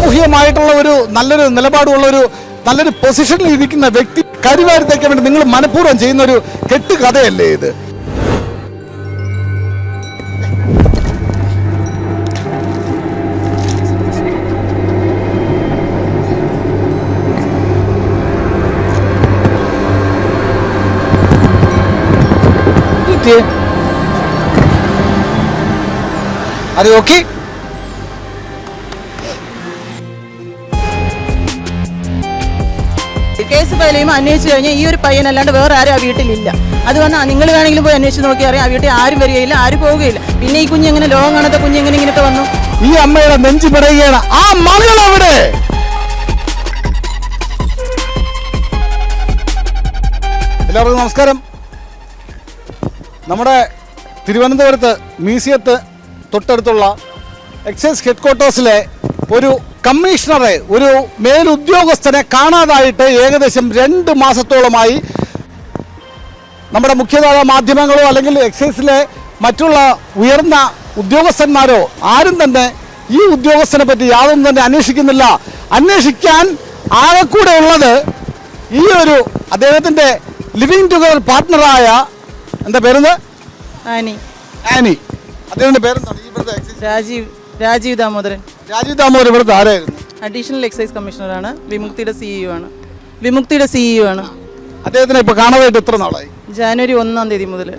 സാമൂഹികമായിട്ടുള്ള ഒരു നല്ലൊരു നിലപാടുള്ള ഒരു നല്ലൊരു പൊസിഷനിൽ ഇരിക്കുന്ന വ്യക്തി കരിവാരത്തേക്ക് വേണ്ടി നിങ്ങൾ മനഃപൂർവം ചെയ്യുന്ന ഒരു കെട്ട് കഥയല്ലേ ഇത്? അത് ഓക്കെ. കേസ് ഫയൽ ചെയ്യുമ്പോൾ അന്വേഷിച്ച് കഴിഞ്ഞാൽ ഈ ഒരു പയ്യനല്ലാണ്ട് വേറെ ആരും ആ വീട്ടിലില്ല. അത് വന്നാൽ നിങ്ങൾ വേണമെങ്കിലും പോയി അന്വേഷിച്ച് നോക്കി അറിയാം ആ വീട്ടിൽ ആരും വരികയില്ല ആരും പോവുകയില്ല. പിന്നെ ഈ കുഞ്ഞ് എങ്ങനെ ലോകം കാണാത്ത കുഞ്ഞ് എങ്ങനെ ഇങ്ങനെയൊക്കെ വന്നു? ഈ അമ്മയുടെ നെഞ്ചു പിടയുകയാണ്. ആ മകൾ അവിടെ എല്ലാവർക്കും നമസ്കാരം. നമ്മുടെ തിരുവനന്തപുരത്ത് മ്യൂസിയത്ത് തൊട്ടടുത്തുള്ള എക്സൈസ് ഹെഡ് ക്വാർട്ടേഴ്സിലെ ഒരു കമ്മീഷണറെ ഒരു മേലുദ്യോഗസ്ഥനെ കാണാതായിട്ട് ഏകദേശം രണ്ട് മാസത്തോളമായി നമ്മുടെ മുഖ്യധാര മാധ്യമങ്ങളോ അല്ലെങ്കിൽ എക്സൈസിലെ മറ്റുള്ള ഉയർന്ന ഉദ്യോഗസ്ഥന്മാരോ ആരും തന്നെ ഈ ഉദ്യോഗസ്ഥനെ പറ്റി യാതൊന്നും തന്നെ അന്വേഷിക്കുന്നില്ല. അന്വേഷിക്കാൻ ആകെക്കൂടെ ഉള്ളത് ഈ ഒരു അദ്ദേഹത്തിന്റെ ലിവിങ് ടുഗദർ പാർട്ട്ണറായ എന്താ പേരെന്ത്? ആനി. ആനി. അദ്ദേഹത്തിന്റെ പേരെന്താണ്? ഈ രാജീവ്. രാജീവ് ദാമോദരൻ. രാജീവ് ദാമോദരൻ ഇവിടുത്തെ ആരായിരുന്നു അഡീഷണൽ എക്സൈസ് കമ്മീഷണറാണ് വിമുക്തിയുടെ സിഇഒ ആണ്. വിമുക്തിയുടെ സിഇഒ ആണ്. അദ്ദേഹത്തിനെ ഇപ്പോൾ കാണാതായിട്ട് എത്ര നാളായി? ജാനുവരി ഒന്നാം തീയതി മുതൽ.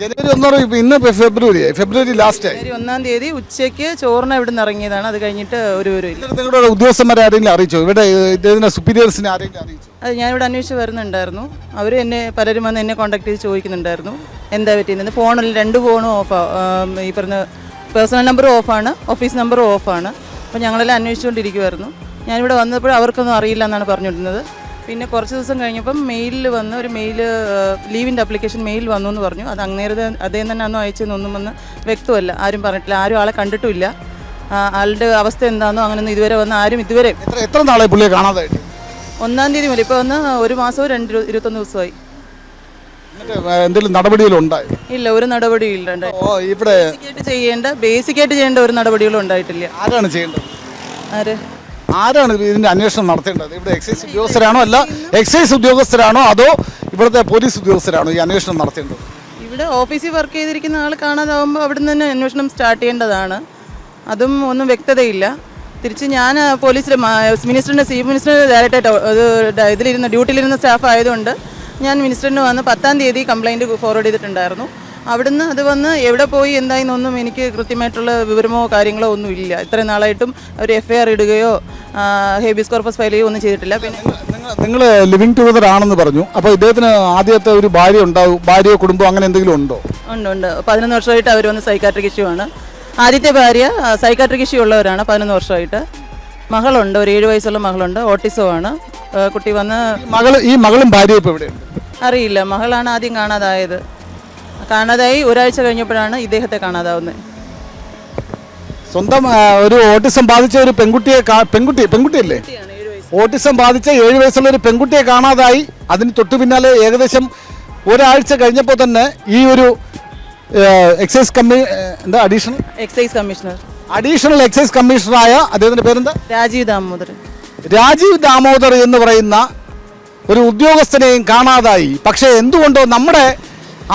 ജനുവരി ഒന്നാം ഇപ്പൊ ഇന്ന് ഫെബ്രുവരി ഫെബ്രുവരി ലാസ്റ്റ് ആയി. ജനുവരി ഒന്നാം തീയതി ഉച്ചയ്ക്ക് ചോറിന് ഇവിടെ നിന്ന് ഇറങ്ങിയതാണ്. അത് കഴിഞ്ഞിട്ട് ഒരു ഒരു നിങ്ങളുടെ ഉദ്യോഗസ്ഥന്മാരെ ആരെങ്കിലും അറിയിച്ചോ? ഇവിടെ ഇദ്ദേഹത്തിന്റെ സുപ്പീരിയേഴ്സിനെ ആരെങ്കിലും അറിയിച്ചോ? അത് ഇവിടെ അന്വേഷിച്ച് വരുന്നുണ്ടായിരുന്നു. അവർ എന്നെ പലരും വന്ന് എന്നെ കോൺടാക്ട് ചെയ്ത് ചോദിക്കുന്നുണ്ടായിരുന്നു. എന്താ പറ്റിയെന്ന്. ഫോണിൽ രണ്ട് ഫോണും ഓഫ് ഈ പറഞ്ഞ പേഴ്സണൽ നമ്പർ ഓഫാണ് ഓഫീസ് നമ്പർ ഓഫാണ്. അപ്പോൾ ഞങ്ങളെല്ലാം അന്വേഷിച്ചുകൊണ്ടിരിക്കുമായിരുന്നു ഞാനിവിടെ വന്നപ്പോൾ അവർക്കൊന്നും അറിയില്ല എന്നാണ് പറഞ്ഞുകൊണ്ടിരുന്നത്. പിന്നെ കുറച്ച് ദിവസം കഴിഞ്ഞപ്പം മെയിലിൽ വന്ന് ഒരു മെയിൽ ലീവിന്റെ അപ്ലിക്കേഷൻ മെയിൽ വന്നു എന്ന് പറഞ്ഞു. അത് അങ്ങേരത് അതേ തന്നെ അന്ന് അയച്ചെന്നൊന്നും വന്ന് വ്യക്തമല്ല. ആരും പറഞ്ഞിട്ടില്ല. ആരും ആളെ കണ്ടിട്ടുമില്ല. ആളുടെ അവസ്ഥ എന്താണെന്നോ അങ്ങനെയൊന്നും ഇതുവരെ വന്ന് ആരും ഇതുവരെ എത്ര നാളെ പുള്ളിയെ കാണാതായിട്ട്? ഒന്നാം തീയതി മുതൽ. ഇപ്പോൾ വന്ന് ഒരു മാസവും രണ്ട് ഇരുപത്തൊന്ന് ദിവസമായി. എന്തെങ്കിലും നടപടികളും ഉണ്ടായി ഇല്ല ഒരു നടപടിയും ഓ ഇവിടെ ചെയ്യേണ്ട ചെയ്യേണ്ട ബേസിക്കായിട്ട് ചെയ്യേണ്ട ഒരു നടപടികളും ഉണ്ടായിട്ടില്ല. ആരാണ് ചെയ്യേണ്ടത്? ആര്? ആരാണ് ഇതിന്റെ അന്വേഷണം നടത്തേണ്ടത്? ഇവിടെ എക്സൈസ് ഉദ്യോഗസ്ഥരാണോ അല്ല എക്സൈസ് ഉദ്യോഗസ്ഥരാണോ അതോ ഇവിടുത്തെ പോലീസ് ഉദ്യോഗസ്ഥരാണോ ഈ അന്വേഷണം നടത്തേണ്ടത്? ഇവിടെ ഓഫീസിൽ വർക്ക് ചെയ്തിരിക്കുന്ന ആൾ കാണാതാവുമ്പോൾ അവിടെ നിന്ന് തന്നെ അന്വേഷണം സ്റ്റാർട്ട് ചെയ്യേണ്ടതാണ്. അതും ഒന്നും വ്യക്തതയില്ല. തിരിച്ച് ഞാൻ പോലീസിൽ മിനിസ്റ്ററിന്റെ ചീഫ് മിനിസ്റ്ററിന്റെ ഡയറക്റ്റായിട്ട് ഇതിലിരുന്ന ഡ്യൂട്ടിയിലിരുന്ന സ്റ്റാഫ് ആയതുകൊണ്ട് ഞാൻ മിനിസ്റ്ററിന് വന്ന് പത്താം തീയതി കംപ്ലൈന്റ് ഫോർവേഡ് ചെയ്തിട്ടുണ്ടായിരുന്നു. അവിടുന്ന് അത് വന്ന് എവിടെ പോയി എന്തായെന്നൊന്നും എനിക്ക് കൃത്യമായിട്ടുള്ള വിവരമോ കാര്യങ്ങളോ ഒന്നും ഇല്ല. ഇത്രയും നാളായിട്ടും ഒരു എഫ് ഐ ആർ ഇടുകയോ ഹേബിയസ് കോർപ്പസ് ഫയൽ ചെയ്യുകയോ ഒന്നും ചെയ്തിട്ടില്ല. പിന്നെ നിങ്ങൾ ലിവിങ് ടുഗദർ ആണെന്ന് പറഞ്ഞു. അപ്പോൾ ഇദ്ദേഹത്തിന് ആദ്യത്തെ ഒരു ഭാര്യ ഉണ്ടാവും ഭാര്യയോ കുടുംബം അങ്ങനെ എന്തെങ്കിലും ഉണ്ടോ? ഉണ്ട് ഉണ്ട്. പതിനൊന്ന് വർഷമായിട്ട് അവർ വന്ന് സൈക്കാട്രിക് ഇഷ്യൂ ആണ്. ആദ്യത്തെ ഭാര്യ സൈക്കാട്രിക് ഇഷ്യൂ ഉള്ളവരാണ് പതിനൊന്ന് വർഷമായിട്ട്. മകളുണ്ട് ഒരു ഏഴ് വയസ്സുള്ള മകളുണ്ട് ഓട്ടിസോ ആണ്. ആ, കുട്ടി വന്ന് മകൾ ഈ മകളും ഭാര്യയും ഇപ്പോൾ എവിടെയുണ്ട്? അറിയില്ല. മകളാണ് ആദ്യം കാണാതായത്. കാണാതായി ഒരാഴ്ച കഴിഞ്ഞപ്പോഴാണ് ഇദ്ദേഹത്തെ കാണാതാവുന്നത് സ്വന്തം ഒരു ഓട്ടിസം ബാധിച്ച ഒരു പെൺകുട്ടിയെ പെൺകുട്ടി പെൺകുട്ടിയല്ലേ? ഓട്ടിസം ബാധിച്ച ഏഴ് വയസ്സുള്ള ഒരു പെൺകുട്ടിയെ കാണാതായി. അതിന് തൊട്ടു പിന്നാലെ ഏകദേശം ഒരാഴ്ച കഴിഞ്ഞപ്പോൾ തന്നെ ഈ ഒരു എക്സൈസ് കമ്മി എന്താ additional excise commissioner additional excise കമ്മീഷണറായ അദ്ദേഹത്തിന്റെ പേരെന്താ? രാജീവ് ദാമോദരൻ. രാജീവ് ദാമോദർ എന്ന് പറയുന്ന ഒരു ഉദ്യോഗസ്ഥനെയും കാണാതായി. പക്ഷേ എന്തുകൊണ്ടോ നമ്മുടെ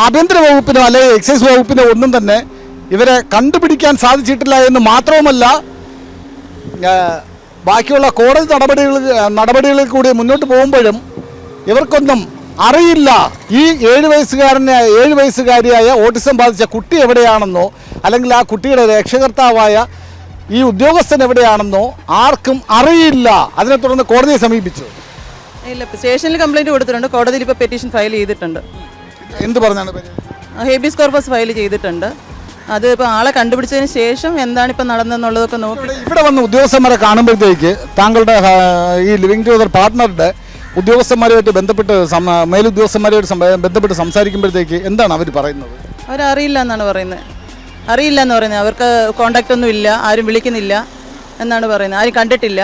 ആഭ്യന്തര വകുപ്പിനോ അല്ലെങ്കിൽ എക്സൈസ് വകുപ്പിനോ ഒന്നും തന്നെ ഇവരെ കണ്ടുപിടിക്കാൻ സാധിച്ചിട്ടില്ല എന്ന് മാത്രവുമല്ല ബാക്കിയുള്ള കോടതി നടപടികൾ നടപടികളിൽ കൂടി മുന്നോട്ട് പോകുമ്പോഴും ഇവർക്കൊന്നും അറിയില്ല. ഈ ഏഴ് വയസ്സുകാരനെ ഏഴ് വയസ്സുകാരിയായ ഓട്ടിസം ബാധിച്ച കുട്ടി എവിടെയാണെന്നോ അല്ലെങ്കിൽ ആ കുട്ടിയുടെ രക്ഷകർത്താവായ ഈ ഉദ്യോഗസ്ഥൻ എവിടെയാണെന്നോ ആർക്കും അറിയില്ല. അതിനെ തുടർന്ന് കോടതിയെ സമീപിച്ചു. ഇല്ല സ്റ്റേഷനിൽ കംപ്ലൈന്റ് കൊടുത്തിട്ടുണ്ട്. കോടതിയിൽ ഇപ്പോൾ പെറ്റീഷൻ ഫയൽ ചെയ്തിട്ടുണ്ട്. എന്ത് പറഞ്ഞാണ് ഹേബിസ് കോർപ്പസ് ഫയൽ ചെയ്തിട്ടുണ്ട്. അത് ഇപ്പോൾ ആളെ കണ്ടുപിടിച്ചതിന് ശേഷം എന്താണ് ഇപ്പം നടന്നതെന്നുള്ളതൊക്കെ നോക്കി ഇവിടെ വന്ന് ഉദ്യോഗസ്ഥന്മാരെ കാണുമ്പോഴത്തേക്ക് താങ്കളുടെ ഈ ലിവിങ് ടുഗദർ പാർട്ട്ണറുടെ ഉദ്യോഗസ്ഥന്മാരുമായിട്ട് ബന്ധപ്പെട്ട് മേലുദ്യോഗസ്ഥന്മാരുമായിട്ട് ബന്ധപ്പെട്ട് സംസാരിക്കുമ്പോഴത്തേക്ക് എന്താണ് അവർ പറയുന്നത്? അവരറിയില്ല എന്നാണ് പറയുന്നത്. അറിയില്ല എന്ന് പറയുന്നത്. അവർക്ക് കോണ്ടാക്റ്റ് ഒന്നും ഇല്ല ആരും വിളിക്കുന്നില്ല എന്നാണ് പറയുന്നത്. ആരും കണ്ടിട്ടില്ല.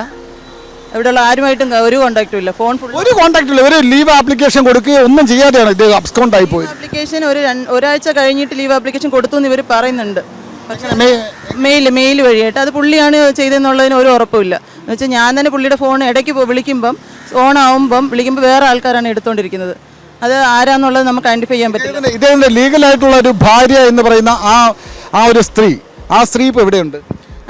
ഇവിടെയുള്ള ആരുമായിട്ടും ഒരു കോണ്ടാക്റ്റും ഇല്ല. ഫോൺ ഒരു കോൺടാക്ട് ഇല്ല. ഒരു ലീവ് ആപ്ലിക്കേഷൻ കൊടുക്കുകയോ ഒന്നും ചെയ്യാതെയാണ് ഇത് അബ്സ്കൗണ്ട് ആയി പോയി ആപ്ലിക്കേഷൻ ഒരു ഒരാഴ്ച കഴിഞ്ഞിട്ട് ലീവ് ആപ്ലിക്കേഷൻ കൊടുത്തു എന്ന് ഇവർ പറയുന്നുണ്ട്. പക്ഷേ മെയിൽ മെയിൽ വഴിയായിട്ട്. അത് പുള്ളിയാണ് ചെയ്തതെന്നുള്ളതിന് ഒരു ഉറപ്പുമില്ല. എന്ന് വെച്ചാൽ ഞാൻ തന്നെ പുള്ളിയുടെ ഫോൺ ഇടയ്ക്ക് വിളിക്കുമ്പം ഓൺ ആവുമ്പം വിളിക്കുമ്പോൾ വേറെ ആൾക്കാരാണ് എടുത്തുകൊണ്ടിരിക്കുന്നത് അത് ആരാന്നുള്ളത് നമുക്ക് ഐഡന്റിഫൈ ചെയ്യാൻ പറ്റില്ല. ഇതേ ലീഗലായിട്ടുള്ള ഒരു ഭാര്യ എന്ന് പറയുന്ന ആ ആ ഒരു സ്ത്രീ ആ സ്ത്രീ ഇപ്പോൾ എവിടെയുണ്ട്?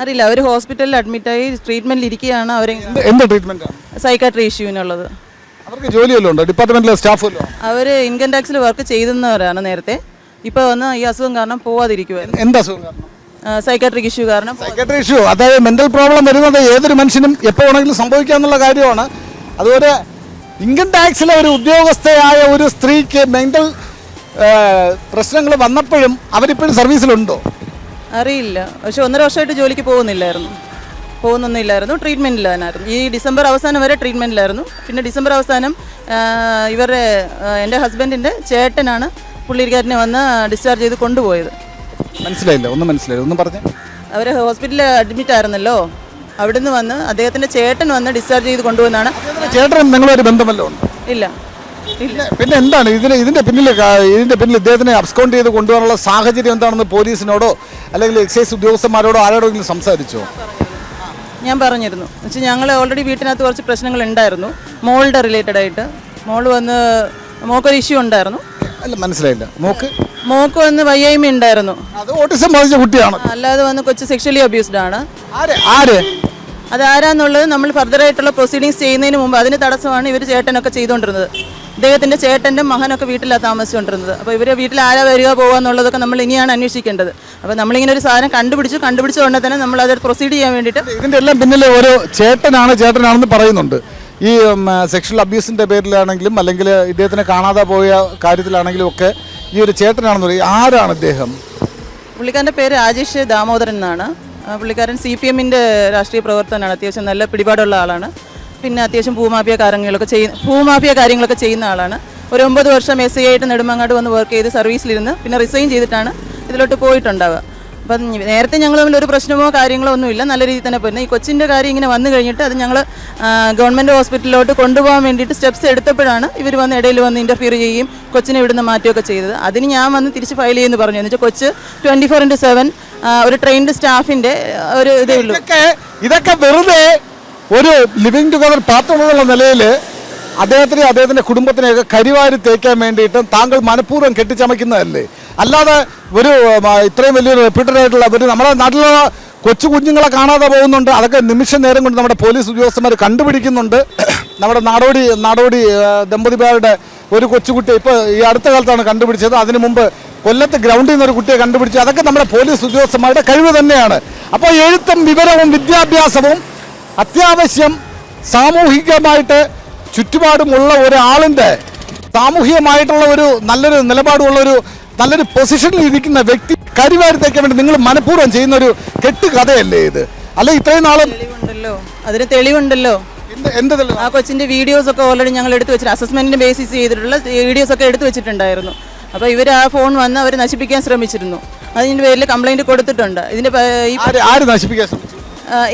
അറിയില്ല അവർ ഹോസ്പിറ്റലിൽ അഡ്മിറ്റായി ട്രീറ്റ്മെന്റിൽ ഇരിക്കുകയാണ്. അവർ എന്ത് ട്രീറ്റ്മെന്റ് സൈക്കാട്രി ഇഷ്യൂവിനുള്ളത് അവർക്ക് ജോലിയല്ലോ ഉണ്ടോ? ഡിപ്പാർട്ട്മെന്റിലെ സ്റ്റാഫ്? അവർ ഇൻകം ടാക്സിൽ വർക്ക് ചെയ്തെന്നവരാണ് നേരത്തെ. ഇപ്പോൾ വന്ന് ഈ അസുഖം കാരണം പോവാതിരിക്കുവായിരുന്നു എന്ത് അസുഖം കാരണം? സൈക്കാട്രിക് ഇഷ്യൂ കാരണം സൈക്കാട്രിക് ഇഷ്യൂ അതായത് മെന്റൽ പ്രോബ്ലം വരുന്നത് ഏതൊരു മനുഷ്യനും എപ്പോൾ വേണമെങ്കിലും സംഭവിക്കാന്നുള്ള കാര്യമാണ്. അതുപോലെ ഇൻകം ടാക്സിലെ ഒരു ഉദ്യോഗസ്ഥയായ ഒരു സ്ത്രീക്ക് മെന്റൽ പ്രശ്നങ്ങൾ വന്നപ്പോഴും അവരിപ്പോഴും സർവീസിലുണ്ടോ? അറിയില്ല. പക്ഷെ ഒന്നര വർഷമായിട്ട് ജോലിക്ക് പോകുന്നില്ലായിരുന്നു. പോകുന്നൊന്നുമില്ലായിരുന്നു. ട്രീറ്റ്മെന്റിലായിരുന്നു. ഈ ഡിസംബർ അവസാനം വരെ ട്രീറ്റ്മെന്റിലായിരുന്നു. പിന്നെ ഡിസംബർ അവസാനം ഇവരുടെ എന്റെ ഹസ്ബൻഡിന്റെ ചേട്ടനാണ് പുള്ളിരിക്കാരനെ വന്ന് ഡിസ്ചാർജ് ചെയ്ത് കൊണ്ടുപോയത്. മനസ്സിലായില്ല. ഒന്നും മനസ്സിലായില്ല. ഒന്നും പറഞ്ഞു. അവർ ഹോസ്പിറ്റലിൽ അഡ്മിറ്റ് ആയിരുന്നല്ലോ. അവിടുന്ന് വന്ന് അദ്ദേഹത്തിന്റെ ചേട്ടൻ വന്ന് ഡിസ്ചാർജ് ചെയ്ത് കൊണ്ടുവന്നാണ് ചേട്ടൻ നിങ്ങളൊരു ബന്ധമല്ലോ ഇല്ല. പിന്നെ എന്താണ് ഇതിന് ഇതിന്റെ പിന്നിൽ ഇതിന്റെ പിന്നിൽ ഇദ്ദേഹത്തിനെ അബ്സ്കൗണ്ട് ചെയ്ത് കൊണ്ടുപോകാനുള്ള സാഹചര്യം എന്താണെന്ന് പോലീസിനോടോ അല്ലെങ്കിൽ എക്സൈസ് ഉദ്യോഗസ്ഥന്മാരോടോ ആരോടെങ്കിലും സംസാരിച്ചോ? ഞാൻ പറഞ്ഞിരുന്നു. വെച്ചാൽ ഞങ്ങൾ ഓൾറെഡി വീട്ടിനകത്ത് കുറച്ച് പ്രശ്നങ്ങൾ ഉണ്ടായിരുന്നു. മോളുടെ റിലേറ്റഡ് ആയിട്ട്. മോൾ വന്ന് മോക്കൊരു ഇഷ്യൂ ഉണ്ടായിരുന്നു. അല്ല മനസ്സിലായില്ല. മോക്ക്? മോക്ക് വന്ന് വയ്യായ്മ ഉണ്ടായിരുന്നു. അത് ഓട്ടിസം ബാധിച്ച കുട്ടിയാണ്. അല്ലാതെ വന്ന് കൊച്ചു സെക്ഷലി അബ്യൂസ്ഡ് ആണ്. ആര്? ആര്? അത് ആരാന്നുള്ളത് നമ്മൾ ഫർദറായിട്ടുള്ള പ്രൊസീഡിങ്സ് ചെയ്യുന്നതിന് മുമ്പ് അതിന് തടസ്സമാണ് ഇവർ ചേട്ടനൊക്കെ ചെയ്തുകൊണ്ടിരുന്നത്. അദ്ദേഹത്തിന്റെ ചേട്ടന്റെ മകനൊക്കെ വീട്ടിലാണ് താമസിച്ചുകൊണ്ടിരുന്നത്. അപ്പോൾ ഇവരെ വീട്ടിൽ ആരാ വരിക പോകുക എന്നുള്ളതൊക്കെ നമ്മൾ ഇനിയാണ് അന്വേഷിക്കേണ്ടത്. അപ്പോൾ നമ്മളിങ്ങനെ ഒരു സാധനം കണ്ടുപിടിച്ച് കണ്ടുപിടിച്ച ഉടനെ തന്നെ നമ്മൾ അത് പ്രൊസീഡ് ചെയ്യാൻ വേണ്ടിയിട്ട് ഇതിന്റെ എല്ലാം പിന്നിൽ ഓരോ ചേട്ടനാണ് ചേട്ടനാണെന്ന് പറയുന്നുണ്ട്. ഈ സെക്ഷൽ അബ്യൂസിന്റെ പേരിലാണെങ്കിലും അല്ലെങ്കിൽ ഇദ്ദേഹത്തിനെ കാണാതെ പോയ കാര്യത്തിലാണെങ്കിലും ഒക്കെ ഈ ഒരു ചേട്ടനാണെന്ന് പറയും. ആരാണ് ഇദ്ദേഹം? പുള്ളിക്കാരന്റെ പേര് രാജേഷ് ദാമോദരൻ എന്നാണ്. പുള്ളിക്കാരൻ സി പി എമ്മിന്റെ രാഷ്ട്രീയ പ്രവർത്തനമാണ് അത്യാവശ്യം നല്ല പിടിപാടുള്ള ആളാണ്. പിന്നെ അത്യാവശ്യം ഭൂമാഫിയ കാര്യങ്ങളൊക്കെ ചെയ്യുന്ന ഭൂമാഫിയ കാര്യങ്ങളൊക്കെ ചെയ്യുന്ന ആളാണ്. ഒരു ഒമ്പത് വർഷം എസ് ഐ ആയിട്ട് നെടുമങ്ങാട് വന്ന് വർക്ക് ചെയ്ത് സർവീസിലിരുന്ന് പിന്നെ റിസൈൻ ചെയ്തിട്ടാണ് ഇതിലോട്ട് പോയിട്ടുണ്ടാവുക. അപ്പം നേരത്തെ ഞങ്ങൾ തമ്മിൽ ഒരു പ്രശ്നമോ കാര്യങ്ങളോ ഒന്നുമില്ല നല്ല രീതിയിൽ തന്നെ പോയിരുന്നു. ഈ കൊച്ചിന്റെ കാര്യം ഇങ്ങനെ വന്നു കഴിഞ്ഞിട്ട് അത് ഞങ്ങൾ ഗവൺമെന്റ് ഹോസ്പിറ്റലിലോട്ട് കൊണ്ടുപോകാൻ വേണ്ടിയിട്ട് സ്റ്റെപ്സ് എടുത്തപ്പോഴാണ് ഇവർ വന്ന് ഇടയിൽ വന്ന് ഇന്റർഫിയർ ചെയ്യുകയും കൊച്ചിനെ ഇവിടുന്ന് മാറ്റുകയൊക്കെ ചെയ്തത്. അതിന് ഞാൻ വന്ന് തിരിച്ച് ഫയൽ ചെയ്യുമെന്ന് പറഞ്ഞു. എന്ന് കൊച്ച് ട്വന്റി ഫോർ ഇന്റു സെവൻ ഒരു ട്രെയിൻഡ് സ്റ്റാഫിന്റെ ഒരു ഇതേ ഉള്ളൂ. ഇതൊക്കെ വെറുതെ ഒരു ലിവിങ് ടുഗദർ പാർട്ട്ണർ എന്നുള്ള നിലയിൽ അദ്ദേഹത്തിന് അദ്ദേഹത്തിന്റെ കുടുംബത്തിനെയൊക്കെ കരിവാരി തേക്കാൻ വേണ്ടിയിട്ടും താങ്കൾ മനഃപൂർവം കെട്ടിച്ചമയ്ക്കുന്നതല്ലേ? അല്ലാതെ ഒരു ഇത്രയും വലിയൊരു റെപ്യൂട്ടഡ് ആയിട്ടുള്ള ഒരു നമ്മുടെ നാട്ടിലുള്ള കൊച്ചു കുഞ്ഞുങ്ങളെ കാണാതെ പോകുന്നുണ്ട്. അതൊക്കെ നിമിഷ നേരം കൊണ്ട് നമ്മുടെ പോലീസ് ഉദ്യോഗസ്ഥന്മാർ കണ്ടുപിടിക്കുന്നുണ്ട്. നമ്മുടെ നാടോടി നാടോടി ദമ്പതിമാരുടെ ഒരു കൊച്ചുകുട്ടി ഇപ്പോൾ ഈ അടുത്ത കാലത്താണ് കണ്ടുപിടിച്ചത്. അതിനു മുമ്പ് കൊല്ലത്ത് ഗ്രൗണ്ടിൽ നിന്ന് ഒരു കുട്ടിയെ കണ്ടുപിടിച്ചു അതൊക്കെ നമ്മുടെ പോലീസ് ഉദ്യോഗസ്ഥന്മാരുടെ കഴിവ് തന്നെയാണ്. അപ്പോൾ എഴുത്തും വിവരവും വിദ്യാഭ്യാസവും അത്യാവശ്യം സാമൂഹികമായിട്ട് ചുറ്റുപാടുമുള്ള ഒരാളിന്റെ സാമൂഹികമായിട്ടുള്ള ഒരു നല്ലൊരു നിലപാടുള്ള ഒരു നല്ലൊരു പൊസിഷനിൽ ഇരിക്കുന്ന വ്യക്തി കരിവാരത്തേക്ക് വേണ്ടി നിങ്ങൾ മനഃപൂർവം ചെയ്യുന്ന ഒരു കെട്ട് കഥയല്ലേ ഇത്? അല്ല ഇത്രയും നാളും തെളിവുണ്ടല്ലോ. അതിന് തെളിവുണ്ടല്ലോ. ആ കൊച്ചിന്റെ വീഡിയോസ് ഒക്കെ ഓൾറെഡി ഞങ്ങൾ എടുത്തു വെച്ചിട്ട് അസസ്മെന്റിന്റെ ബേസിസ് ചെയ്തിട്ടുള്ള വീഡിയോസ് ഒക്കെ എടുത്തു വെച്ചിട്ടുണ്ടായിരുന്നു. അപ്പോൾ ഇവർ ആ ഫോൺ വന്ന് അവർ നശിപ്പിക്കാൻ ശ്രമിച്ചിരുന്നു. അതിന്റെ പേരിൽ കംപ്ലൈന്റ് കൊടുത്തിട്ടുണ്ട്. ഇതിന്റെ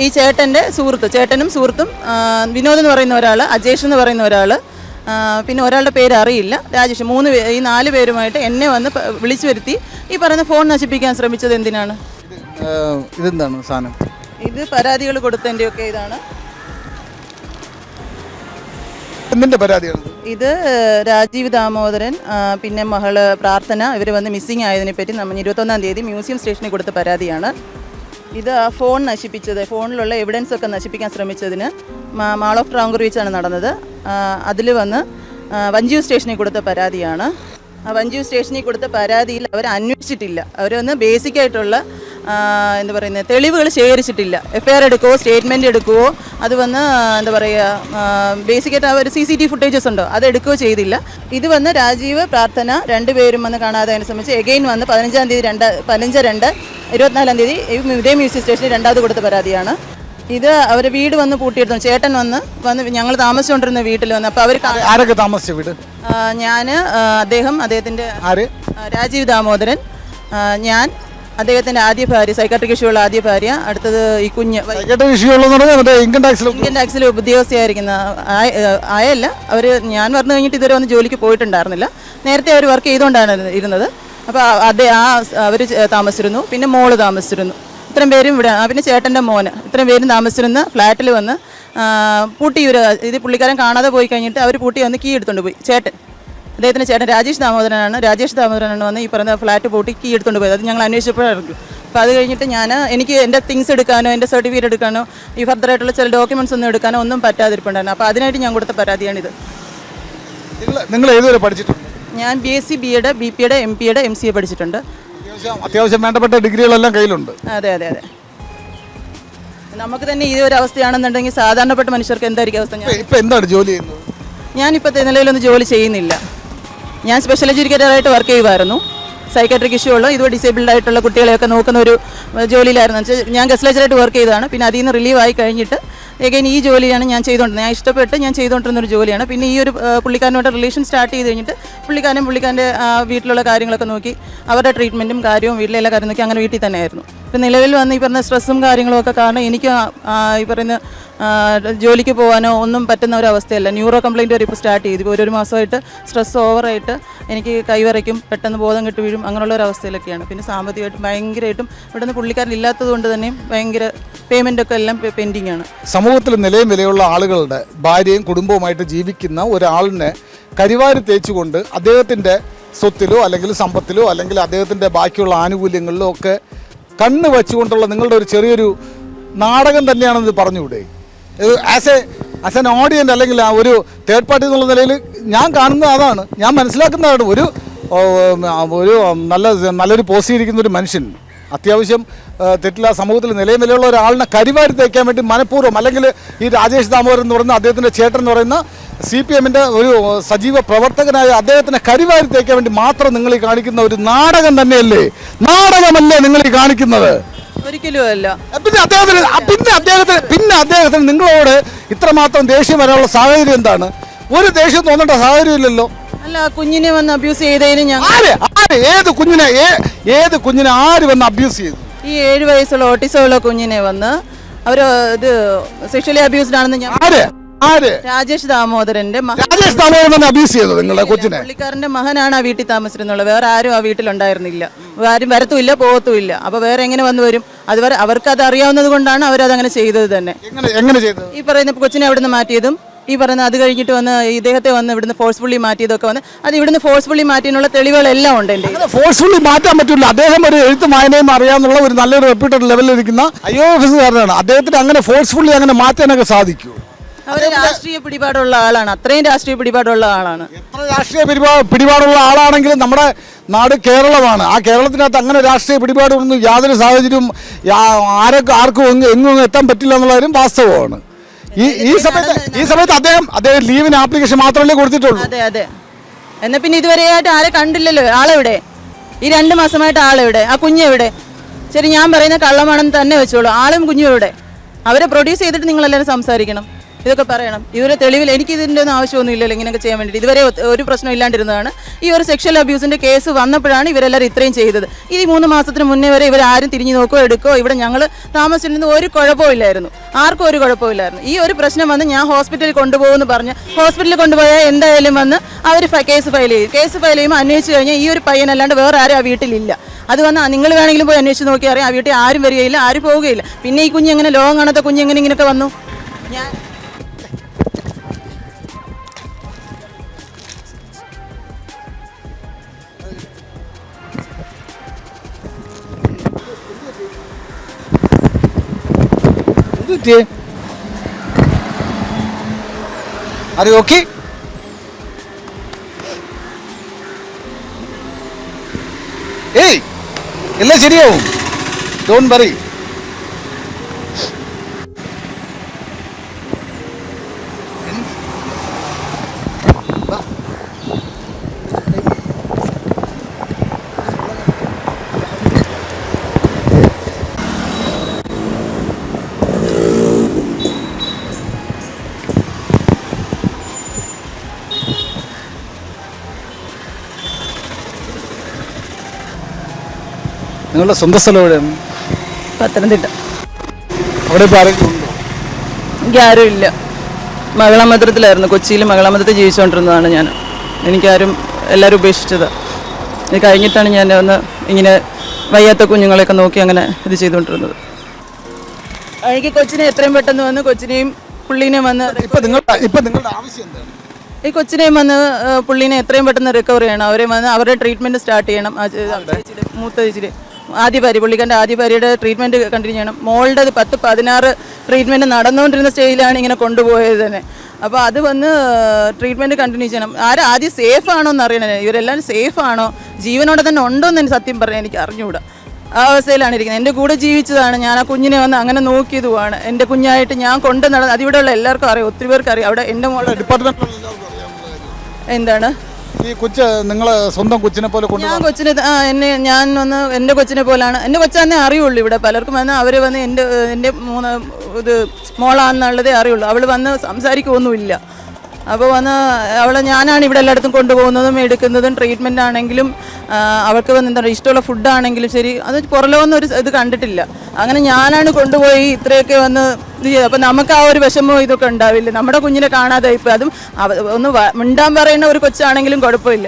ഈ ചേട്ടന്റെ സുഹൃത്ത് ചേട്ടനും സുഹൃത്തും വിനോദ് എന്ന് പറയുന്ന ഒരാൾ അജേഷ് എന്ന് പറയുന്ന ഒരാൾ പിന്നെ ഒരാളുടെ പേര് അറിയില്ല. രാജേഷ് മൂന്ന് ഈ നാല് പേരുമായിട്ട് എന്നെ വന്ന് വിളിച്ചു വരുത്തി. ഈ പറയുന്ന ഫോൺ നശിപ്പിക്കാൻ ശ്രമിച്ചത് എന്തിനാണ്? ഇതെന്താണ് സാധനം? ഇത് പരാതികൾ കൊടുത്തതിന്റെയൊക്കെ ഇതാണ്. എന്തിന്റെ പരാതിയാണ്? ഇത് രാജീവ് ദാമോദരൻ പിന്നെ മകൾ പ്രാർത്ഥന. ഇവർ വന്ന് മിസ്സിംഗ് ആയതിനെ പറ്റി നമ്മൾ ഇരുപത്തൊന്നാം തീയതി മ്യൂസിയം സ്റ്റേഷനിൽ കൊടുത്ത പരാതിയാണ്. ഇത് ഫോൺ നശിപ്പിച്ചത് ഫോണിലുള്ള എവിഡൻസ് ഒക്കെ നശിപ്പിക്കാൻ ശ്രമിച്ചതിന് മാൾ ഓഫ് ട്രാങ്കൂർ വെച്ചാണ് നടന്നത്. അതിൽ വന്ന് ആ, വഞ്ചിയൂർ സ്റ്റേഷനിൽ കൊടുത്ത പരാതിയാണ്. ആ വഞ്ചിയൂർ സ്റ്റേഷനിൽ കൊടുത്ത പരാതിയിൽ അവർ അന്വേഷിച്ചിട്ടില്ല അവരൊന്ന് ബേസിക് ആയിട്ടുള്ള എന്താ പറയുന്നത് തെളിവുകൾ ശേഖരിച്ചിട്ടില്ല. എഫ് ഐ ആർ എടുക്കുവോ സ്റ്റേറ്റ്മെന്റ് എടുക്കുവോ അത് വന്ന് എന്താ പറയുക ബേസിക്കായിട്ട് ഒരു സി സി ടി ഫുട്ടേജസ് ഉണ്ടോ അത് എടുക്കുകയോ ചെയ്തില്ല. ഇത് വന്ന് രാജീവ് പ്രാർത്ഥന രണ്ടുപേരും വന്ന് കാണാതെ അതിനെ സംബന്ധിച്ച് എഗെയിൻ വന്ന് പതിനഞ്ചാം തീയതി രണ്ട് പതിനഞ്ച് രണ്ട് ഇരുപത്തിനാലാം തീയതി ഇതേ മ്യൂസിക് സ്റ്റേഷനിൽ രണ്ടാമത് കൊടുത്ത പരാതിയാണ്. ഇത് അവരെ വീട് വന്ന് പൂട്ടിയെടുത്തു ചേട്ടൻ വന്ന് വന്ന് ഞങ്ങൾ താമസിച്ചുകൊണ്ടിരുന്ന വീട്ടിൽ വന്ന് അപ്പോൾ അവർ ആരൊക്കെ താമസിച്ച വീട്? ഞാൻ അദ്ദേഹം അദ്ദേഹത്തിന്റെ ആര്? രാജീവ് ദാമോദരൻ ഞാൻ അദ്ദേഹത്തിന്റെ ആദ്യ ഭാര്യ സൈക്കാട്രിക് ഇഷ്യൂ ഉള്ള ആദ്യ ഭാര്യ അടുത്തത് ഈ കുഞ്ഞ് ഇൻകം ടാക്സിൽ ഉദ്യോഗസ്ഥയായിരിക്കുന്ന ആയല്ല. അവർ ഞാൻ വന്നു കഴിഞ്ഞിട്ട് ഇതുവരെ ഒന്ന് ജോലിക്ക് പോയിട്ടുണ്ടായിരുന്നില്ല. നേരത്തെ അവർ വർക്ക് ചെയ്തുകൊണ്ടാണ് ഇരുന്നത്. അപ്പോൾ അതേ ആ അവർ താമസിച്ചിരുന്നു. പിന്നെ മോൾ താമസിച്ചിരുന്നു. ഇത്രയും പേരും ഇവിടെ പിന്നെ ചേട്ടന്റെ മോന്. ഇത്രയും പേരും താമസിച്ചിരുന്ന ഫ്ലാറ്റിൽ വന്ന് പൂട്ടി ഇവർ ഇത് പുള്ളിക്കാരൻ കാണാതെ പോയി കഴിഞ്ഞിട്ട് അവർ പൂട്ടി വന്ന് കീ എടുത്തുകൊണ്ട് പോയി. ചേട്ടൻ. അദ്ദേഹത്തിന്റെ ചേട്ടൻ രാജേഷ് ദാമോദരനാണ്. രാജേഷ് ദാമോദരനാണ് വന്ന് ഈ പറഞ്ഞ ഫ്ലാറ്റ് പൂട്ടി കീ എടുത്തുകൊണ്ട് പോയത്. അത് ഞങ്ങൾ അന്വേഷിച്ചപ്പോഴും അപ്പോൾ അത് കഴിഞ്ഞിട്ട് ഞാൻ എനിക്ക് എന്റെ തിങ്സ് എടുക്കാനോ എന്റെ സർട്ടിഫിക്കറ്റ് എടുക്കാനോ ഈ ഫർദറായിട്ടുള്ള ചില ഡോക്യുമെന്റ്സ് ഒന്നും എടുക്കാനോ ഒന്നും പറ്റാതിരിപ്പുണ്ടായിരുന്നു. അപ്പോൾ അതിനായിട്ട് ഞാൻ കൊടുത്ത പരാതിയാണിത്. നിങ്ങൾ നിങ്ങൾ ഏതുവരെ പഠിച്ചിട്ടുണ്ട്? ഞാൻ B S C B Ed B P Ed M P Ed M C A പഠിച്ചിട്ടുണ്ട്. അത്യാവശ്യം വേണ്ടപ്പെട്ട ഡിഗ്രികളെല്ലാം കയ്യിലുണ്ട്. അതെ അതെ അതെ. നമുക്ക് തന്നെ ഈ ഒരു അവസ്ഥയാണെന്നുണ്ടെങ്കിൽ സാധാരണപ്പെട്ട മനുഷ്യർക്ക് എന്തായിരിക്കും അവസ്ഥ? ഇപ്പൊ- ഇപ്പൊ എന്താണ് ജോലി ചെയ്യുന്നത്? ഞാനിപ്പോൾ നിലവിലൊന്നും ജോലി ചെയ്യുന്നില്ല. ഞാൻ സ്പെഷ്യൽ എഡ്യൂക്കേറ്ററായിട്ട് വർക്ക് ചെയ്യുമായിരുന്നു സൈക്കാട്രിക് ഇഷ്യൂ ഉള്ള ഇതുപോലെ ഡിസേബിൾഡ് ആയിട്ടുള്ള കുട്ടികളെയൊക്കെ നോക്കുന്ന ഒരു ജോലിയിലായിരുന്നു. ഞാൻ ഗസ്റ്റ് ലെക്ചറായിട്ട് വർക്ക് ചെയ്തതാണ്. പിന്നെ അതിൽ നിന്ന് റിലീവ് ആയി കഴിഞ്ഞിട്ട് എഗൈൻ ഈ ജോലിയാണ് ഞാൻ ചെയ്തുകൊണ്ടിരുന്നത് ഞാൻ ഇഷ്ടപ്പെട്ട് ഞാൻ ചെയ്തുകൊണ്ടിരുന്ന ഒരു ജോലിയാണ്. പിന്നെ ഈ ഒരു പുള്ളിക്കാരനുമായിട്ട് റിലേഷൻ സ്റ്റാർട്ട് ചെയ്ത് കഴിഞ്ഞിട്ട് പുള്ളിക്കാരനും പുള്ളിക്കാരന്റെ വീട്ടിലുള്ള കാര്യങ്ങളൊക്കെ നോക്കി അവരുടെ ട്രീറ്റ്മെന്റും കാര്യവും വീട്ടിലെ എല്ലാ കാര്യം നോക്കി അങ്ങനെ വീട്ടിൽ തന്നെയായിരുന്നു. ഇപ്പം നിലവിൽ വന്ന് ഈ പറഞ്ഞ സ്ട്രെസ്സും കാര്യങ്ങളൊക്കെ കാരണം എനിക്ക് ഈ പറയുന്ന ജോലിക്ക് പോകാനോ ഒന്നും പറ്റുന്ന ഒരു അവസ്ഥയല്ല. ന്യൂറോ കംപ്ലൈന്റ് വരെ ഇപ്പോൾ സ്റ്റാർട്ട് ചെയ്തു. ഇപ്പോൾ ഒരു മാസമായിട്ട് സ്ട്രെസ് ഓവറായിട്ട് എനിക്ക് കൈവരയ്ക്കും പെട്ടെന്ന് ബോധം കെട്ട് വീഴും അങ്ങനെയുള്ള ഒരു അവസ്ഥയിലൊക്കെയാണ്. പിന്നെ സാമ്പത്തികമായിട്ടും ഭയങ്കരമായിട്ടും ഇവിടുന്ന് പുള്ളിക്കാരൻ ഇല്ലാത്തത് കൊണ്ട് തന്നെ ഭയങ്കര പേയ്മെന്റ് ഒക്കെ എല്ലാം പെൻഡിങ് ആണ്. സമൂഹത്തിൽ നിലയും വിലയുള്ള ആളുകളുടെ ഭാര്യയും കുടുംബവുമായിട്ട് ജീവിക്കുന്ന ഒരാളിനെ കരിവാരി തേച്ചുകൊണ്ട് അദ്ദേഹത്തിന്റെ സ്വത്തിലോ അല്ലെങ്കിൽ സമ്പത്തിലോ അല്ലെങ്കിൽ അദ്ദേഹത്തിന്റെ ബാക്കിയുള്ള ആനുകൂല്യങ്ങളിലോ ഒക്കെ കണ്ണ് വെച്ചുകൊണ്ടുള്ള നിങ്ങളുടെ ഒരു ചെറിയൊരു നാടകം തന്നെയാണെന്ന് ഇത് പറഞ്ഞുകൂടെ as a as an audient അല്ലെങ്കിൽ ആ ഒരു തേർഡ് പാർട്ടി എന്നുള്ള നിലയിൽ ഞാൻ കാണുന്നത് അതാണ്. ഞാൻ മനസ്സിലാക്കുന്നതാണ്. ഒരു ഒരു നല്ല നല്ലൊരു പോസ്റ്റ് ഇരിക്കുന്ന ഒരു മനുഷ്യൻ. അത്യാവശ്യം തെറ്റില്ല സമൂഹത്തിൽ നിലയും നിലയുള്ള ഒരാളിനെ കരിവാരി തേക്കാൻ വേണ്ടി മനഃപൂർവം അല്ലെങ്കിൽ ഈ രാജേഷ് ദാമോദരൻ എന്ന് പറയുന്ന അദ്ദേഹത്തിന്റെ ചേട്ടൻ എന്ന് പറയുന്ന സി പി എമ്മിന്റെ ഒരു സജീവ പ്രവർത്തകനായ അദ്ദേഹത്തിനെ കരിവാരി തേക്കാൻ വേണ്ടി മാത്രം നിങ്ങൾ ഈ കാണിക്കുന്ന ഒരു നാടകം തന്നെയല്ലേ? നാടകമല്ലേ നിങ്ങൾ ഈ കാണിക്കുന്നത്? ഒരിക്കലും അല്ല. പിന്നെ അദ്ദേഹത്തിന് പിന്നെ അദ്ദേഹത്തിന് പിന്നെ അദ്ദേഹത്തിന് നിങ്ങളോട് ഇത്രമാത്രം ദേഷ്യം വരാനുള്ള സാഹചര്യം എന്താണ്? ഒരു ദേഷ്യം തോന്നേണ്ട സാഹചര്യമില്ലല്ലോ അല്ല കുഞ്ഞിനെ വന്ന് അബ്യൂസ് ചെയ്തതിന് ഞാൻ ആര്? ആര്? ഏത് കുഞ്ഞിനെ? ഏ- ഏത് കുഞ്ഞിനെ ആര് വന്ന് അബ്യൂസ് ചെയ്തു? ഈ ഏഴ് വയസ്സുള്ള ഓട്ടിസമുള്ള കുഞ്ഞിനെ വന്ന് അവർ ഇത് സെക്ഷലി അബ്യൂസ്ഡ് ആണെന്ന് ഞാൻ ആര്? ആര്? രാജേഷ് ദാമോദരന്റെ മകൻ. രാജേഷ് താമോദരൻ അബ്യൂസ് ചെയ്തു നിങ്ങളുടെ കൊച്ചിനെ? പുള്ളിക്കാരന്റെ മകനാണ് ആ വീട്ടിൽ താമസിച്ചിരുന്നുള്ളത്. വേറെ ആരും ആ വീട്ടിലുണ്ടായിരുന്നില്ല. ആരും വരത്തുമില്ല പോകത്തുമില്ല അപ്പൊ വേറെ എങ്ങനെ വന്നു വരും? അതുവരെ അവർക്ക് അത് അറിയാവുന്നത് കൊണ്ടാണ് അവരത് അങ്ങനെ ചെയ്തത് തന്നെ. എങ്ങനെ എങ്ങനെ ചെയ്തു ഈ പറയുന്ന കൊച്ചിനെ അവിടുന്ന് മാറ്റിയതും ഈ പറയുന്ന അത് കഴിഞ്ഞിട്ട് വന്ന് ഇദ്ദേഹത്തെ വന്ന് ഇവിടുന്ന് ഫോഴ്സ്ഫുള്ളി മാറ്റിയതൊക്കെ വന്ന് അത് ഇവിടുന്ന് ഫോഴ്സ്ഫുള്ളി മാറ്റിയതിനുള്ള തെളിവുകളെല്ലാം ഉണ്ട് എന്റെ ഫോഴ്സ്ഫുള്ളി മാറ്റാൻ പറ്റില്ല അദ്ദേഹം ഒരു എഴുത്തും വായനയും അറിയാന്നുള്ള ഒരു നല്ലൊരു റെപ്യൂട്ടഡ് ലെവലിൽ ഇരിക്കുന്ന ഐ ഒ ഓഫീസുകാരനാണ് അദ്ദേഹത്തിന് അങ്ങനെ ഫോഴ്സ്ഫുള്ളി അങ്ങനെ മാറ്റാനൊക്കെ സാധിക്കൂ. രാഷ്ട്രീയ പിടിപാടുള്ള ആളാണ്. അത്രയും രാഷ്ട്രീയ പിടിപാടുള്ള ആളാണ്. എത്ര രാഷ്ട്രീയ പിടിപാ പിടിപാടുള്ള ആളാണെങ്കിലും നമ്മുടെ നാട് കേരളമാണ്. ആ കേരളത്തിനകത്ത് അങ്ങനെ രാഷ്ട്രീയ പിടിപാടുകളൊന്നും യാതൊരു സാഹചര്യവും ആരൊക്കെ ആർക്കും എങ്ങും എത്താൻ പറ്റില്ല എന്നുള്ളതും വാസ്തവമാണ്. ഈ ഈ സമയത്ത് ഈ സമയത്ത് അദ്ദേഹം അദ്ദേഹം ലീവിന് ആപ്ലിക്കേഷൻ മാത്രമല്ലേ കൊടുത്തിട്ടുള്ളൂ. അതെ അതെ. എന്നാ പിന്നെ ഇതുവരെയായിട്ട് ആരെ കണ്ടില്ലല്ലോ? ആളെവിടെ? ഈ രണ്ട് മാസമായിട്ട് ആളെവിടെ? ആ കുഞ്ഞെവിടെ? ശരി ഞാൻ പറയുന്ന കള്ളമാണെന്ന് തന്നെ വെച്ചോളൂ. ആളും കുഞ്ഞും എവിടെ? അവരെ പ്രൊഡ്യൂസ് ചെയ്തിട്ട് നിങ്ങൾ എല്ലാവരും സംസാരിക്കണം. ഇതൊക്കെ പറയണം. ഇവരെ തെളിവിൽ എനിക്ക് ഇതിന്റെ ഒന്നും ആവശ്യമൊന്നും ഇല്ലല്ലോ ഇങ്ങനെയൊക്കെ ചെയ്യാൻ വേണ്ടിയിട്ട്. ഇതുവരെ ഒരു പ്രശ്നം ഇല്ലാണ്ടിരുന്നതാണ്. ഈ ഒരു സെക്ഷൽ അബ്യൂസിന്റെ കേസ് വന്നപ്പോഴാണ് ഇവരെല്ലാവരും ഇത്രയും ചെയ്തത്. ഈ മൂന്ന് മാസത്തിന് മുന്നേ വരെ ഇവരാരും തിരിഞ്ഞു നോക്കോ എടുക്കോ? ഇവിടെ ഞങ്ങൾ താമസിച്ചിരുന്നത് ഒരു കുഴപ്പമില്ലായിരുന്നു ആർക്കും ഒരു കുഴപ്പമില്ലായിരുന്നു ഈ ഒരു പ്രശ്നം വന്ന് ഞാൻ ഹോസ്പിറ്റലിൽ കൊണ്ടുപോകുമെന്ന് പറഞ്ഞ് ഹോസ്പിറ്റലിൽ കൊണ്ടുപോയാൽ എന്തായാലും വന്ന് അവർ കേസ് ഫയൽ ചെയ്യും. കേസ് ഫയൽ ചെയ്യുമ്പോൾ അന്വേഷിച്ച് കഴിഞ്ഞാൽ ഈ ഒരു പയ്യനല്ലാണ്ട് വേറെ ആരും ആ വീട്ടിലില്ല. അത് വന്ന് നിങ്ങൾ വേണമെങ്കിലും പോയി അന്വേഷിച്ച് നോക്കിയാൽ അറിയാം. ആ വീട്ടിൽ ആരും വരികയില്ല ആരും പോവുകയില്ല. പിന്നെ ഈ കുഞ്ഞ് എങ്ങനെ ലോകം കാണാത്ത കുഞ്ഞ് എങ്ങനെ ഇങ്ങനെയൊക്കെ വന്നു? ഞാൻ പറ്റിയേ ആര് ഓക്കെ ഏയ് എല്ലാം ശരിയാവും. ഡോൺ വറി നിങ്ങളുടെ സ്വന്തം സ്ഥലം എവിടെയാണ് പത്തനംതിട്ട. അവിടെ ഇപ്പോൾ ആരെങ്കിലും ഉണ്ടോ? എനിക്ക് ആരും ഇല്ല. മകളമന്ത്രത്തിലായിരുന്നു കൊച്ചിയിൽ മകളമന്ത്രത്തിൽ ജീവിച്ചുകൊണ്ടിരുന്നതാണ് ഞാൻ. എനിക്കാരും എല്ലാവരും ഉപേക്ഷിച്ചത്. ഇത് കഴിഞ്ഞിട്ടാണ് ഞാൻ ഒന്ന് ഇങ്ങനെ വയ്യാത്ത കുഞ്ഞുങ്ങളെയൊക്കെ നോക്കി അങ്ങനെ ഇത് ചെയ്തുകൊണ്ടിരുന്നത്. എനിക്ക് കൊച്ചിനെ എത്രയും പെട്ടെന്ന് വന്ന് കൊച്ചിനെയും പുള്ളീനെയും വന്ന് ഇപ്പൊ നിങ്ങളുടെ ഇപ്പൊ നിങ്ങളുടെ ആവശ്യം എന്താണ്? ഈ കൊച്ചിനെയും വന്ന് പുള്ളീനെ എത്രയും പെട്ടെന്ന് റിക്കവർ ചെയ്യണം. അവരെ വന്ന് അവരുടെ ട്രീറ്റ്മെന്റ് സ്റ്റാർട്ട് ചെയ്യണം. മൂത്ത ചേച്ചിയുടെ. ആദ്യ ഭാര്യ പുള്ളിക്കാന്റെ ആദ്യ ഭാര്യയുടെ ട്രീറ്റ്മെന്റ് കണ്ടിന്യൂ ചെയ്യണം. മോളുടെ അത് പത്ത് പതിനാറ് ട്രീറ്റ്മെന്റ് നടന്നുകൊണ്ടിരുന്ന സ്റ്റേജിലാണ് ഇങ്ങനെ കൊണ്ടുപോയത് തന്നെ. അപ്പോൾ അത് വന്ന് ട്രീറ്റ്മെന്റ് കണ്ടിന്യൂ ചെയ്യണം. ആരും ആദ്യം സേഫ് ആണോ എന്ന് അറിയണേ. ഇവരെല്ലാം സേഫ് ആണോ? ജീവനോടെ തന്നെ ഉണ്ടോ എന്ന് സത്യം പറയാൻ എനിക്ക് അറിഞ്ഞുകൂടാ ആ അവസ്ഥയിലാണ് ഇരിക്കുന്നത്. എന്റെ കൂടെ ജീവിച്ചതാണ്. ഞാൻ ആ കുഞ്ഞിനെ വന്ന് അങ്ങനെ നോക്കിയതുമാണ്. എന്റെ കുഞ്ഞായിട്ട് ഞാൻ കൊണ്ട് നടന്ന് അതിവിടെയുള്ള എല്ലാവർക്കും അറിയാം. ഒത്തിരി പേർക്ക് അറിയാം അവിടെ എന്റെ മോളെ ഡിപ്പാർട്ട്മെന്റ് എന്താണ്? ഈ കൊച്ച് നിങ്ങൾ സ്വന്തം കൊച്ചിനെ പോലെ ഞാൻ കൊച്ചിനെ ആ എന്നെ ഞാൻ വന്ന് എന്റെ കൊച്ചിനെ പോലാണ്. എന്റെ കൊച്ചാന്നേ അറിയുള്ളൂ ഇവിടെ. പലർക്കും വന്ന് അവർ വന്ന് എന്റെ എന്റെ മൂന്ന് ഇത് മോളാന്നുള്ളതേ അറിയുള്ളൂ. അവൾ വന്ന് സംസാരിക്കുകയൊന്നുമില്ല അപ്പോൾ വന്ന് അവളെ ഞാനാണ് ഇവിടെ എല്ലായിടത്തും കൊണ്ടുപോകുന്നതും എടുക്കുന്നതും ട്രീറ്റ്മെന്റ് ആണെങ്കിലും അവൾക്ക് വന്ന് എന്താ പറയുക ഇഷ്ടമുള്ള ഫുഡാണെങ്കിലും ശരി അത് പുറലോന്നും ഒരു ഇത് കണ്ടിട്ടില്ല. അങ്ങനെ ഞാനാണ് കൊണ്ടുപോയി ഇത്രയൊക്കെ വന്ന് ഇത് ചെയ്തത്. അപ്പോൾ നമുക്ക് ആ ഒരു വിഷമവും ഇതൊക്കെ ഉണ്ടാവില്ല. നമ്മുടെ കുഞ്ഞിനെ കാണാതെ ഇപ്പോൾ അതും ഒന്ന് മിണ്ടാൻ പറയുന്ന ഒരു കൊച്ചാണെങ്കിലും കുഴപ്പമില്ല.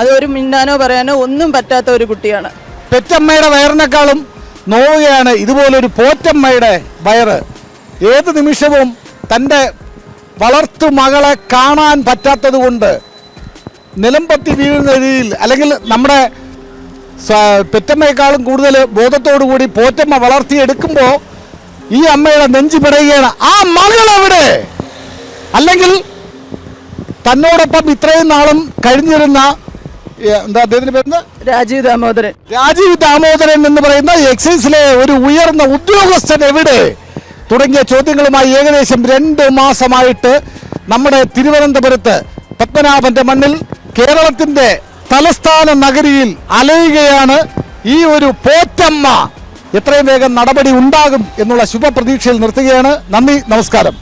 അത് ഒരു മിണ്ടാനോ പറയാനോ ഒന്നും പറ്റാത്ത ഒരു കുട്ടിയാണ്. പെറ്റമ്മയുടെ വയറിനേക്കാളും നോവുകയാണ് ഇതുപോലൊരു പോറ്റമ്മയുടെ വയറ്. ഏത് നിമിഷവും തന്റെ വളർത്തു മകളെ കാണാൻ പറ്റാത്തത് കൊണ്ട് നിലംപത്തി വീഴുന്ന രീതിയിൽ അല്ലെങ്കിൽ നമ്മുടെ പെറ്റമ്മയെക്കാളും കൂടുതൽ ബോധത്തോടു കൂടി പോറ്റമ്മ വളർത്തിയെടുക്കുമ്പോൾ ഈ അമ്മയുടെ നെഞ്ചു പിടയുകയാണ്. ആ മകൾ എവിടെ? അല്ലെങ്കിൽ തന്നോടൊപ്പം ഇത്രയും നാളും കഴിഞ്ഞിരുന്ന എന്താ അദ്ദേഹത്തിന്റെ പേരെന്താ രാജീവ് ദാമോദരൻ. രാജീവ് ദാമോദരൻ എന്ന് പറയുന്ന എക്സൈസിലെ ഒരു ഉയർന്ന ഉദ്യോഗസ്ഥൻ എവിടെ? തുടങ്ങിയ ചോദ്യങ്ങളുമായി ഏകദേശം രണ്ട് മാസമായിട്ട് നമ്മുടെ തിരുവനന്തപുരത്ത് പത്മനാഭന്റെ മണ്ണിൽ കേരളത്തിന്റെ തലസ്ഥാന നഗരിയിൽ അലയുകയാണ് ഈ ഒരു പോറ്റമ്മ. എത്രയും വേഗം നടപടി ഉണ്ടാകും എന്നുള്ള ശുഭപ്രതീക്ഷയിൽ നിർത്തുകയാണ്. നന്ദി നമസ്കാരം.